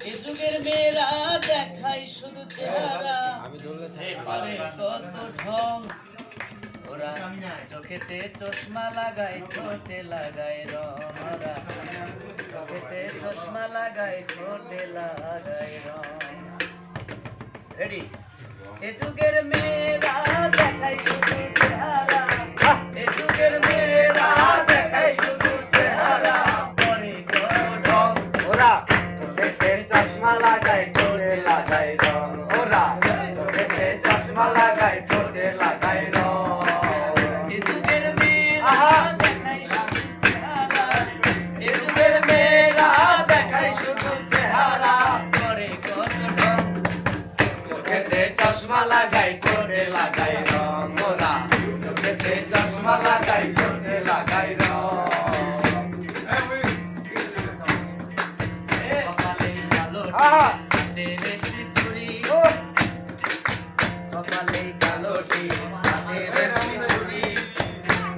এ যুগের মেয়েরা দেখাই শুধু চেহারা। কত ঢং। ওরা চোখেতে চশমা লাগাই ঠোঁটে লাগাই রং ওরা চোখেতে চশমা লাগাই ঠোঁটে লাগাই রং রেডি এ যুগের মেয়েরা দেখাই শুধু চেহারা। চশমা লাগাই ঠোঁটে লাগাই রং ওরা। চোখেতে চশমা লাগাই ঠোঁটে লাগাই রং। কপালে কালো। হাতে কপালে কালো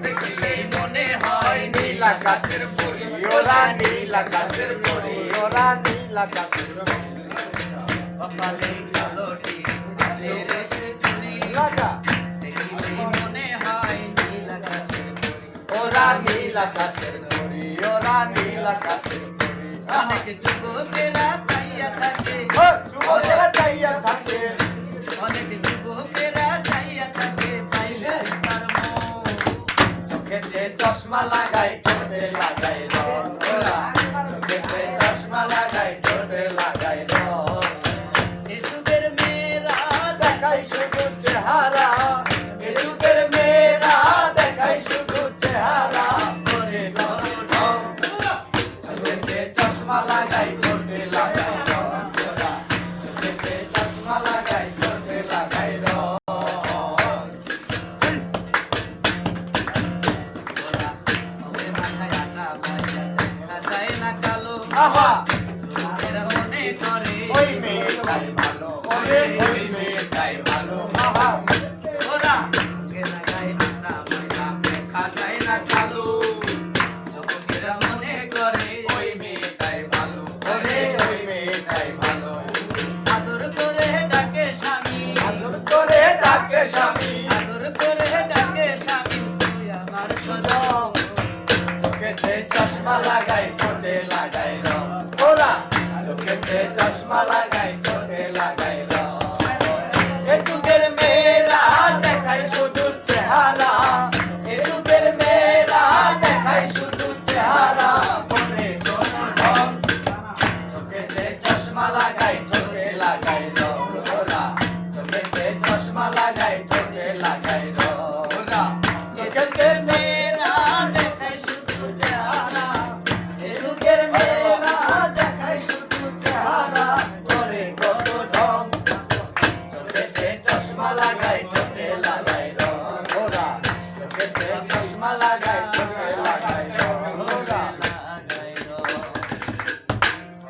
দেখলেই মনে হয় নীল আকাশের পরি। ওরা নীল আকাশের পরি। ওরা নীল আকাশের পরি। কপালে ওরা নীল আকাশের পরি ওরা নীল আকাশের পরি অনেক যুবকেরা চাইয়া থাকে। যুবকেরা চাইয়া থাকে। অনেক যুবকেরা চাইয়া থাকে পাইলে তার মন। চোখেতে চশমা লাগাই ঠোঁটে লাগাই রং। চশমা লাগাই ঠোঁটে লাগাই রং ওরা চোখেতে চশমা লাগাই ঠোঁটে লাগাই রং ওরা ওদের মাথায় আটা পয়সা দেখা চশমা লাগাই ঠোঁটে লাগাই রং। ওরা চোখেতে চশমা লাগাই